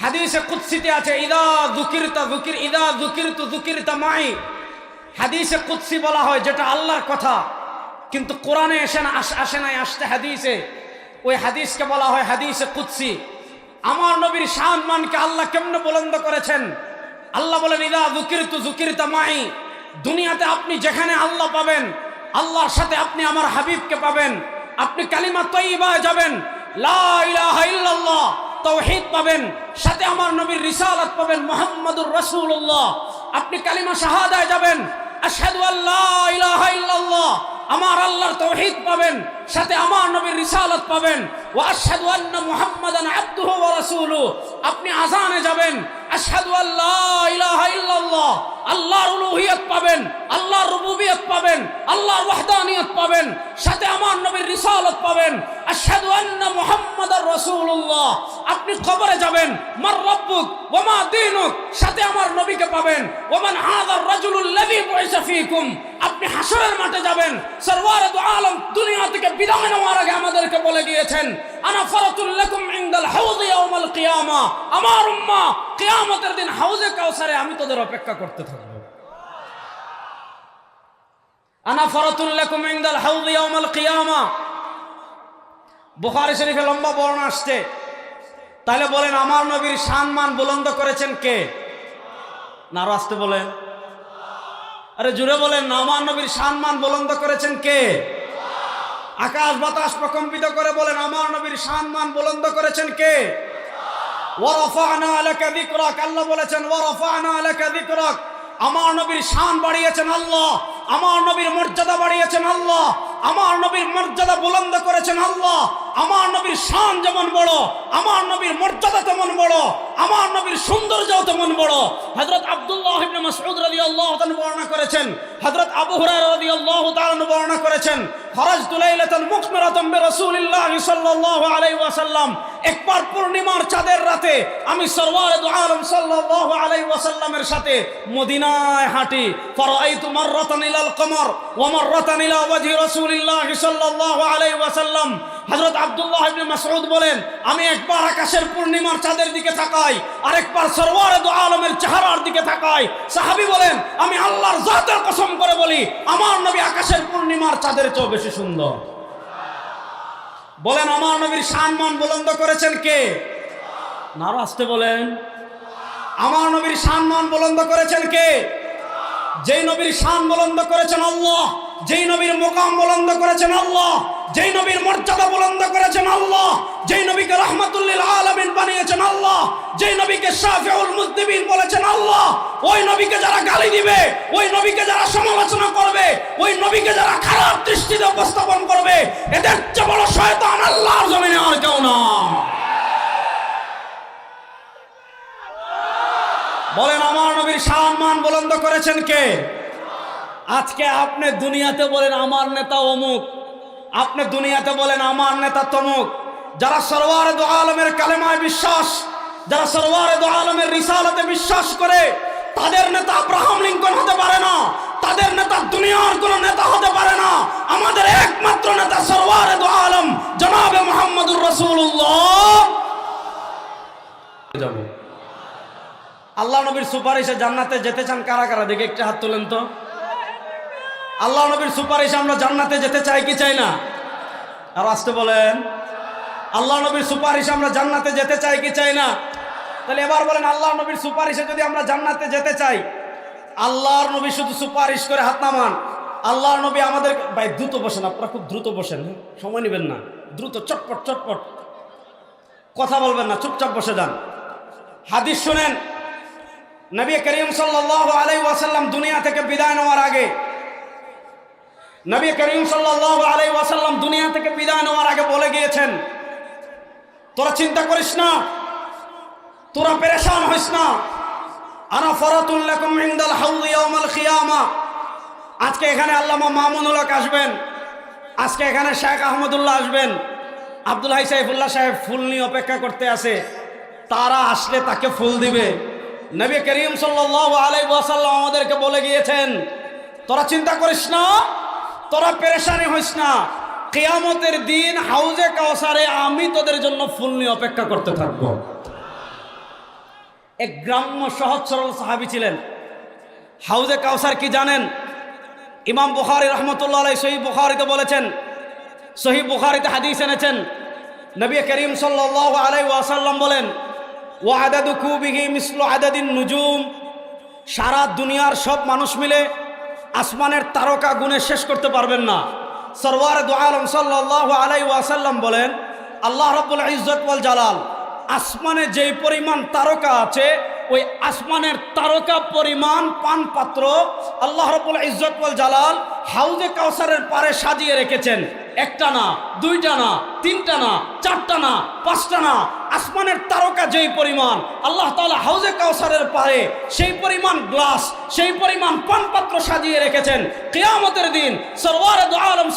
হাদিসে কুৎসিতে আছে, ইদা দুকিরতা দুকির ইদা দুকিরতু দুকিরতা মাই। হাদিসে কুৎসি বলা হয় যেটা আল্লাহর কথা, কিন্তু কোরআনে এসে না, আস- নাই আসতে হাদিসে। ওই হাদিসকে বলা হয় হাদিসে কুৎসি আমার নবীর সম্মানকে আল্লাহ কেমনে বুলন্দ করেছেন? আল্লাহ বলেন, ইদা দুকিরতু দুকিরতা মাই। দুনিয়াতে আপনি যেখানে আল্লাহ পাবেন, আল্লাহর সাথে আপনি আমার হাবিবকে পাবেন। আপনি কালিমা তৈবায় যাবেন। লা ইলাহা ইল্লাল্লাহ। তৌহিদ পাবেন, সাথে আমার নবীর রিসালাত পাবেন মোহাম্মদুর রাসূলুল্লাহ। আপনি কালিমা শাহাদায় যাবেন আল্লাহ ইলাহা আমার আল্লাহর তৌহিদ পাবেন, সাথে আমার নবীর রিসালাত পাবেন। আপনি আযানে যাবেন, আশহাদু আল্লাহ ইলাহা ইল্লাল্লাহ। আল্লাহর পাবেন, আল্লাহর রুবুবিয়ত পাবেন, আল্লাহর ওয়াহদানিয়ত পাবেন, সাথে আমার নবীর রিসালাত পাবেন। আশহাদু আন্না মুহাম্মাদার রাসূলুল্লাহ। আপনি কবরে যাবেন, মার রাব্বুক ওয়া মা দীনুক, সাথে আমার নবীকে পাবেন। ওয়া মান হাযার রাজুলুল লাযী বুইসা ফীকুম। আপনি হাসরের মাঠে যাবেন, সরওয়ারে আলম দুনিয়া থেকে বিদায় নেওয়ার আগে আমাদেরকে বলে গিয়েছেন, আনা ফারাতুল লাকুম ইনদাল হাউয ইয়াউমাল কিয়ামা। আমার উম্মাহ কিয়ামতের দিন হাউজে কাউসারে আমি তোদের অপেক্ষা করতে থাকব। আনা ফারাতুল লাকুম ইনদাল হাউয ইয়াউমাল কিয়ামা। বুখারী শরীফে লম্বা বর্ণনা আসছে। তাহলে বলেন, আমার নবীর সম্মান বুলন্দ করেছেন কে? না আসতে বলেন। আরে জুড়ে বলেন, আমার নবীর সম্মান বুলন্দ করেছেন কে? আকাশ বাতাস প্রকম্পিত করে বলেন, আমার নবীর সম্মান বুলন্দ করেছেন কে? বলেছেন আমার নবীর শান বাড়িয়েছেন আল্লাহ, আমার নবীর মর্যাদা বাড়িয়েছেন আল্লাহ। আমার নবীর মর্যাদা বুলন্দ করেছেন আল্লাহ। আমার নবীর শান যেমন বড়, আমার নবীর মর্যাদা তেমন বড়, আমার নবীর সৌন্দর্য তেমন বড়। হজরত আবদুল্লাহ মাসউদ রাদিয়াল্লাহু তাআলা বর্ণনা করেছেন, হযরত আবু হুরায়রা রাদিয়াল্লাহু তাআলা বর্ণনা করেছেন, খরাজতু লাইলাতান মুকমিরাতান রসুল্লাহ সাল্লাল্লাহু আলাইহি একবার পূর্ণিমার চাঁদের রাতে আমি সরওয়ারে আলম সাল্লাল্লাহু আলাইহি ওয়াসাল্লামের সাথে মদিনায় হাঁটি। ফারাআইতু মাররাতান ইলাল কমর ওয়া মাররাতান ইলা ওয়াজহি রাসূলিল্লাহ সাল্লাল্লাহু আলাইহি ওয়াসাল্লাম। হযরত আব্দুল্লাহ ইবনে মাসউদ বলেন, আমি একবার আকাশের পূর্ণিমার চাঁদের দিকে তাকাই, আরেকবার সরওয়ারে দু আলমের চেহারার দিকে তাকাই। সাহাবী বলেন, আমি আল্লাহর জাতের কসম করে বলি, আমার নবী আকাশের পূর্ণিমার চাঁদের চেয়েও বেশি সুন্দর। বলেন, আমার নবীর সম্মান বুলন্দ করেছেন কে? নারো আসতে বলেন। আমার নবীর সম্মান বুলন্দ করেছেন কে? যেই নবীর শান বুলন্দ করেছেন আল্লাহ, যেই নবীর মোকাম বুলন্দ করেছেন আল্লাহ, যেই নবীর মর্যাদা বুলন্দ করেছেন আল্লাহ, যেই নবীকে রহমাতুল্লিল আলামিন বানিয়েছেন আল্লাহ। যেই নবীকে শাফিউল মুজদিবিন বলেছেন আল্লাহ, ওই নবীকে যারা গালি দিবে, ওই নবীকে যারা সমালোচনা করবে, ওই নবীকে যারা খারাপ দৃষ্টিতে উপস্থাপন করবে, এদের চেয়ে বড় শয়তান আল্লাহর জমিনে আর কেউ না। বলেন, আমার নবীর সম্মান বুলন্দ করেছেন কে? আজকে আপনি দুনিয়াতে বলেন, আমার নেতা অমুক। আপনি দুনিয়াতে বলেন, আমার নেতা তমুক। যারা সরওয়ারে দু আলমের কালেমায় বিশ্বাস, যারা সরওয়ারে দু আলমের রিসালতে বিশ্বাস করে, তাদের নেতা আব্রাহাম লিঙ্কন হতে পারে না, তাদের নেতা দুনিয়ার কোন নেতা হতে পারে না। আমাদের একমাত্র নেতা সরওয়ারে দু আলম, জনাবে মোহাম্মদুর রসুল্লাহ যাব। আল্লাহ নবীর সুপারিশে জান্নাতে যেতে চান কারা কারা? দেখে একটা হাত তোলেন তো। আল্লাহ নবীর সুপারিশে আমরা জান্নাতে যেতে চাই কি চাই না? আর আসতে বলেন। আল্লাহ নবীর সুপারিশে আমরা জান্নাতে যেতে চাই কি চাই না তাহলে এবার বলেন, আল্লাহ নবীর সুপারিশে যদি আমরা জান্নাতে যেতে চাই, আল্লাহর নবী শুধু সুপারিশ করে হাত নামান, আল্লাহর নবী আমাদের, ভাই দ্রুত বসেন, আপনারা খুব দ্রুত বসেন? সময় নেবেন না, দ্রুত চটপট চটপট কথা বলবেন না, চুপচাপ বসে যান হাদিস শুনেন, নবী করিম সাল্লাল্লাহু আলাইহি ওয়াসাল্লাম দুনিয়া থেকে বিদায় নেওয়ার আগে, নবী করিম সাল্লাল্লাহু আলাইহি ওয়াসাল্লাম দুনিয়া থেকে বিদায় নেওয়ার আগে বলে গিয়েছেন তোরা চিন্তা করিস না। তোরা পেরেশান হইস না। আনা ফরাতুল লাকুম ইনদাল হাউদ ইয়াউমাল কিয়ামা আজকে এখানে আল্লামা মামুনুল হক আসবেন। আজকে এখানে শেখ আহমদুল্লাহ আসবেন। আব্দুল হাই সাইফুল্লাহ সাহেব ফুল নিয়ে অপেক্ষা করতে আছে। তারা আসলে তাকে ফুল দিবে। নবী করিম আলাইহি ওয়াসাল্লাম আমাদেরকে বলে গিয়েছেন, তোরা চিন্তা করিস না, তোরা পেরেশানি হইস না কিয়ামতের দিন হাউজে কাউসারে আমি তোদের জন্য ফুল নিয়ে অপেক্ষা করতে থাকব। এক গ্রাম্য সহজ সরল সাহাবি ছিলেন। হাউজে কাউসার কি জানেন? ইমাম বুখারি রহমতুল্লাহ আলাই সহি বুখারিতে বলেছেন সহি বুখারিতে হাদিস এনেছেন, নবী করিম সাল্লাহ আলাই ওয়াসাল্লাম বলেন ও আদাদু কুবিহি মিসল আদাদিন নুজুম। সারা দুনিয়ার সব মানুষ মিলে আসমানের তারকা গুণে শেষ করতে পারবেন না। সরওয়ার দু আলম সাল্লাহ আলাই ওয়াসাল্লাম বলেন, আল্লাহ রব্বুল ইজত ওয়াল জালাল, আসমানে যেই পরিমাণ তারকা আছে, ওই আসমানের তারকা পরিমাণ পান পাত্র আল্লাহ রব্বুল ইজত ওয়াল জালাল হাউজে কাউসারের পারে সাজিয়ে রেখেছেন একটা না, দুইটা না, তিনটা না, চারটা না, পাঁচটা না, আসমানের তারকা যেই পরিমাণ, আল্লাহ তালা হাউজে কাউসারের পারে সেই পরিমাণ গ্লাস, সেই পরিমাণ পানপাত্র সাজিয়ে রেখেছেন। কেয়ামতের দিন সরওয়ার আলম